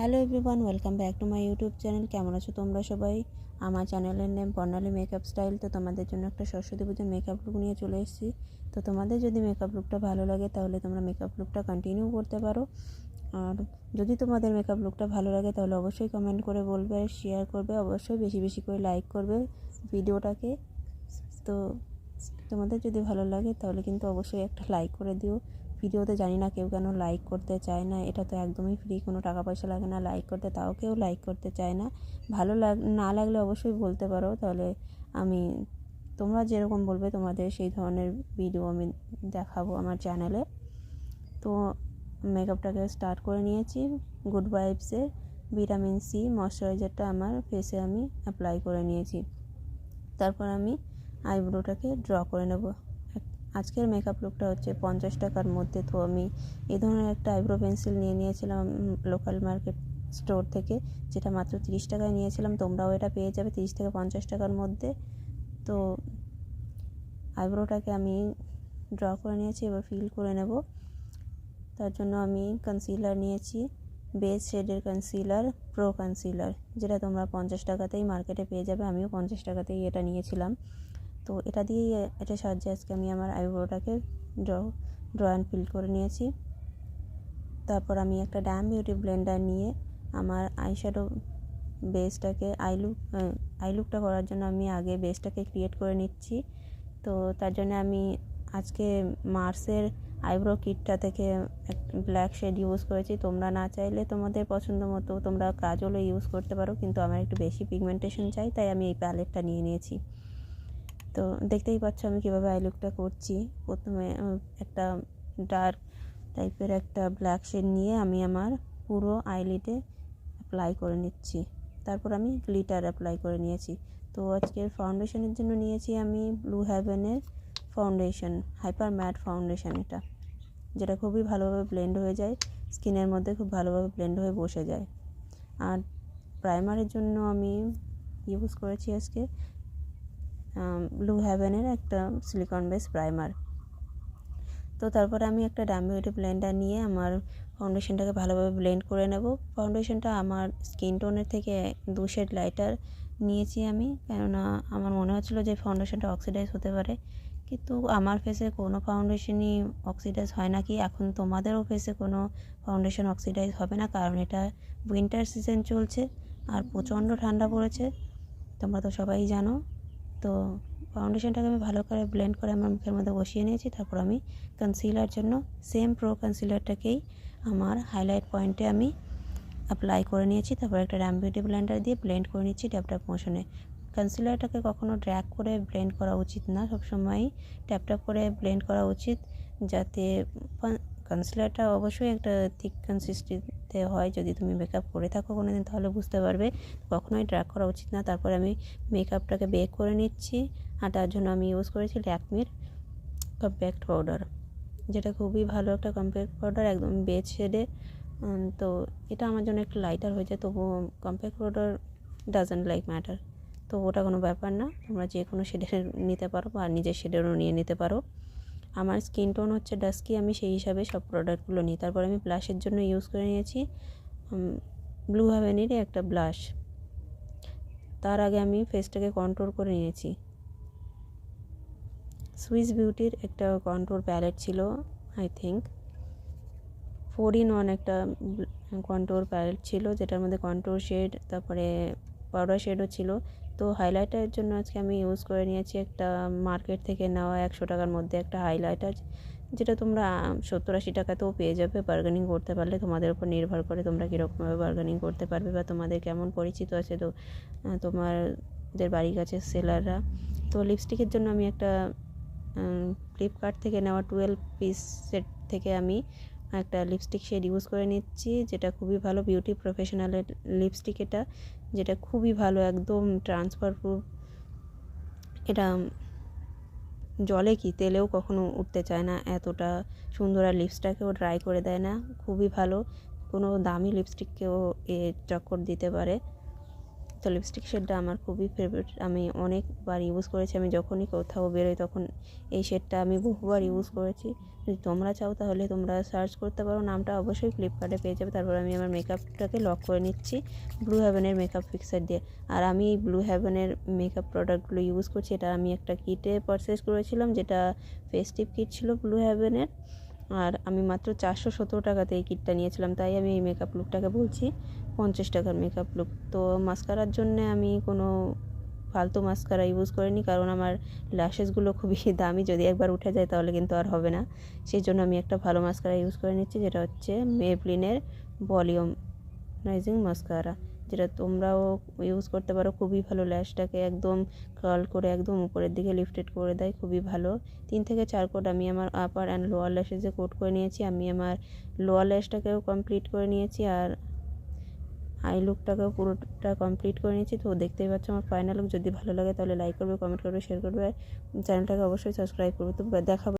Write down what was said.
Hello everyone, welcome back to my YouTube channel. কেমন আছো তোমরা সবাই? আমার চ্যানেলের নেম বর্ণালী মেকআপ স্টাইল তো তোমাদের জন্য একটা সরস্বতী পুজোর মেকআপ লুক নিয়ে চলে এসেছি। তো তোমাদের যদি মেকআপ লুকটা ভালো লাগে, তাহলে তোমরা মেকআপ লুকটা কন্টিনিউ করতে পারো। আর যদি তোমাদের মেকআপ লুকটা ভালো লাগে, তাহলে অবশ্যই কমেন্ট করে বলবে শেয়ার করবে, অবশ্যই বেশি বেশি করে লাইক করবে ভিডিওটাকে। তো তোমাদের যদি ভালো লাগে, তাহলে কিন্তু অবশ্যই একটা লাইক করে দিও। ভিডিওতে জানি না কেউ কেন লাইক করতে চায় না। এটা তো একদমই ফ্রি কোনো টাকা পয়সা লাগে না লাইক করতে, তাও কেউ লাইক করতে চায় না। ভালো লাগ, না লাগলে অবশ্যই বলতে পারো, তাহলে আমি, তোমরা যেরকম বলবে তোমাদের সেই ধরনের ভিডিও আমি দেখাবো আমার চ্যানেলে তো মেকআপটাকে স্টার্ট করে নিয়েছি। গুড ভাইবসের ভিটামিন সি ময়শ্চারাইজারটা আমার ফেসে আমি অ্যাপ্লাই করে নিয়েছি। তারপর আমি আইব্রোটাকে ড্র করে নেব। আজকের মেকআপ লুকটা হচ্ছে পঞ্চাশ টাকার মধ্যে। তো আমি এই ধরনের একটা আইব্রো পেন্সিল নিয়ে নিয়েছিলাম লোকাল মার্কেট স্টোর থেকে, যেটা মাত্র তিরিশ টাকায় নিয়েছিলাম। তোমরাও এটা পেয়ে যাবে তিরিশ থেকে পঞ্চাশ টাকার মধ্যে। তো আইব্রোটাকে আমি ড্র করে নিয়েছি, এবার ফিল করে নেব। তার জন্য আমি কনসিলার নিয়েছি বেস শেডের কনসিলার প্রো কনসিলার যেটা তোমরা পঞ্চাশ টাকাতেই মার্কেটে পেয়ে যাবে। আমিও পঞ্চাশ টাকাতেই এটা নিয়েছিলাম। তো এটা দিয়েই এটা সাহায্যে আজকে আমি আমার আইব্রোটাকে ড্র ড্র অ্যান্ড ফিল করে নিয়েছি। তারপর আমি একটা ড্যাম বিউটি ব্লেন্ডার নিয়ে আমার আইশ্যাডো বেসটাকে আইলুক আইলুকটা করার জন্য আমি আগে বেসটাকে ক্রিয়েট করে নিচ্ছি। তো তার জন্য আমি আজকে মার্সের আইব্রো কিটটা থেকে ব্ল্যাক শেড ইউজ করেছি। তোমরা না চাইলে তোমাদের পছন্দ মতো তোমরা কাজলও ইউজ করতে পারো, কিন্তু আমার একটু বেশি পিগমেন্টেশন চাই, তাই আমি এই প্যালেটটা নিয়ে নিয়েছি। তো দেখতেই পাচ্ছ আমি কীভাবে আই লুকটা করছি। প্রথমে একটা ডার্ক টাইপের একটা ব্ল্যাক শেড নিয়ে আমি আমার পুরো আইলিটে অ্যাপ্লাই করে নিচ্ছি। তারপর আমি গ্লিটার অ্যাপ্লাই করে নিয়েছি। তো আজকের ফাউন্ডেশনের জন্য নিয়েছি আমি ব্লু হ্যাভেনের ফাউন্ডেশন হাইপার ম্যাট ফাউন্ডেশন এটা। যেটা খুবই ভালোভাবে ব্লেন্ড হয়ে যায় স্কিনের মধ্যে খুব ভালোভাবে ব্লেন্ড হয়ে বসে যায়। আর প্রাইমারের জন্য আমি ইউজ করেছি আজকে ব্লু হ্যাভেনের একটা সিলিকন বেস প্রাইমার তো তারপরে আমি একটা ডাম্বিউটি ব্লেন্ডার নিয়ে আমার ফাউন্ডেশনটাকে ভালোভাবে ব্লেন্ড করে নেব। ফাউন্ডেশনটা আমার স্কিন টোনের থেকে দু শেড লাইটার নিয়েছি আমি, কেননা আমার মনে হচ্ছিল যে ফাউন্ডেশনটা অক্সিডাইজ হতে পারে। কিন্তু আমার ফেসে কোনো ফাউন্ডেশনই অক্সিডাইজ হয় না কি এখন তোমাদেরও ফেসে কোনো ফাউন্ডেশন অক্সিডাইজ হবে না, কারণ এটা উইন্টার সিজন চলছে আর প্রচণ্ড ঠান্ডা পড়েছে। তোমরা তো সবাই জানো। তো ফাউন্ডেশনটাকে আমি ভালো করে ব্লেন্ড করে আমার মুখের মধ্যে বসিয়ে নিয়েছি। তারপর আমি কনসিলার জন্য সেম প্রো কনসিলারটাকেই আমার হাইলাইট পয়েন্টে আমি অ্যাপ্লাই করে নিয়েছি। তারপর একটা র্যাম বিউটি ব্লেন্ডার দিয়ে ব্লেন্ড করে নিচ্ছি ট্যাপ ট্যাপ মোশনে কনসিলারটাকে কখনো ড্র্যাক করে ব্লেন্ড করা উচিত না, সবসময়ই ট্যাপ ট্যাপ করে ব্লেন্ড করা উচিত। যাতে কনসিলারটা অবশ্যই একটা থিক কনসিস্টেন্সিতে হয়, যদি তুমি মেকআপ করে থাকো কোনো দিন তাহলে বুঝতে পারবে। কখনোই ড্র্যাক করা উচিত না। তারপরে আমি মেকআপটাকে বেক করে নিচ্ছি। আর তার জন্য আমি ইউজ করেছি ল্যাকমির কম্প্যাক্ট পাউডার যেটা খুবই ভালো একটা কম্প্যাক্ট পাউডার একদম বেজ শেডে তো এটা আমার জন্য একটু লাইটার হয়ে যায় তবু compact powder doesn't like matter তো ওটা কোনো ব্যাপার না, তোমরা যে কোনো শেডের নিতে পারো বা নিজের শেডেরও নিয়ে নিতে পারো। আমার স্কিন টোন হচ্ছে ডাস্কি, আমি সেই হিসাবে সব প্রোডাক্টগুলো নিই। তারপর আমি ব্লাশের জন্য ইউজ করে নিয়েছি ব্লু হ্যাভেনেরই একটা ব্লাশ তার আগে আমি ফেসটাকে কন্ট্রোল করে নিয়েছি। সুইস বিউটির একটা কন্ট্রোল প্যালেট ছিল I think four in one একটা কন্ট্রোল প্যালেট ছিল, যেটার মধ্যে কন্ট্রোল শেড তারপরে পাউডার শেডও ছিল। তো হাইলাইটারের জন্য আজকে আমি ইউজ করে নিয়েছি একটা মার্কেট থেকে নেওয়া একশো টাকার মধ্যে একটা হাইলাইটার যেটা তোমরা সত্তর আশি টাকাতেও পেয়ে যাবে। বার্গেনিং করতে পারলে তোমাদের উপর নির্ভর করে তোমরা কীরকমভাবে বার্গেনিং করতে পারবে বা তোমাদের কেমন পরিচিত আছে তো তোমাদের বাড়ির কাছে সেলাররা তো লিপস্টিকের জন্য আমি একটা ফ্লিপকার্ট থেকে নেওয়া টুয়েলভ পিস সেট থেকে আমি একটা লিপস্টিক শেড ইউজ করে নিচ্ছি, যেটা খুবই ভালো বিউটি প্রফেশনালের লিপস্টিক এটা, যেটা খুবই ভালো, একদম ট্রান্সফার প্রুফ এটা জলে কি তেলেও কখনো উঠতে চায় না, এতটা সুন্দর আর লিপসটাকেও ড্রাই করে দেয় না, খুবই ভালো। কোনো দামি লিপস্টিককেও এ চক্কর দিতে পারে। তো লিপস্টিক শেডটা আমার খুবই ফেভারিট আমি অনেকবার ইউজ করেছি, আমি যখনই কোথাও বেরোই তখন এই শেডটা আমি বহুবার ইউজ করেছি। যদি তোমরা চাও তাহলে তোমরা সার্চ করতে পারো, নামটা অবশ্যই ফ্লিপকার্টে পেয়ে যাবে। তারপর আমি আমার মেকআপটাকে লক করে নিচ্ছি ব্লু হ্যাভেনের মেকআপ ফিক্সার দিয়ে। আর আমি এই ব্লু হ্যাভেনের মেকআপ প্রোডাক্টগুলো ইউজ করছি, এটা আমি একটা কিটে পারচেস করেছিলাম, যেটা ফেস্টিভ কিট ছিল ব্লু হ্যাভেনের আর আমি মাত্র চারশো সত্তর টাকাতে এই কিটটা নিয়েছিলাম, তাই আমি এই মেকআপ লুকটাকে বলছি পঞ্চাশ টাকার মেকআপ লুক তো মাস্কারার জন্যে আমি কোনো ফালতু মাস্কারা ইউজ করিনি, কারণ আমার ল্যাশেসগুলো খুবই দামি, যদি একবার উঠে যায় তাহলে কিন্তু আর হবে না। সেই জন্য আমি একটা ভালো মাস্কারা ইউজ করে নিচ্ছি, যেটা হচ্ছে মেবলিনের ভলিউম নাইজিং মাস্কারা যেটা তোমরাও ইউজ করতে পারো, খুবই ভালো ল্যাশটাকে একদম কার্ল করে একদম উপরের দিকে লিফটেড করে দেয়, খুবই ভালো। তিন থেকে চার কোট আমি আমার আপার অ্যান্ড লোয়ার ল্যাশেসে কোট করে নিয়েছি। আমি আমার লোয়ার ল্যাশটাকেও কমপ্লিট করে নিয়েছি আর আই লুকটাকেও পুরোটা কমপ্লিট করে নিয়েছি। তো দেখতেই পাচ্ছ আমার ফাইনাল লুক যদি ভালো লাগে তাহলে লাইক করবে কমেন্ট করবে শেয়ার করবে। চ্যানেলটাকে অবশ্যই সাবস্ক্রাইব করবে। তো দেখা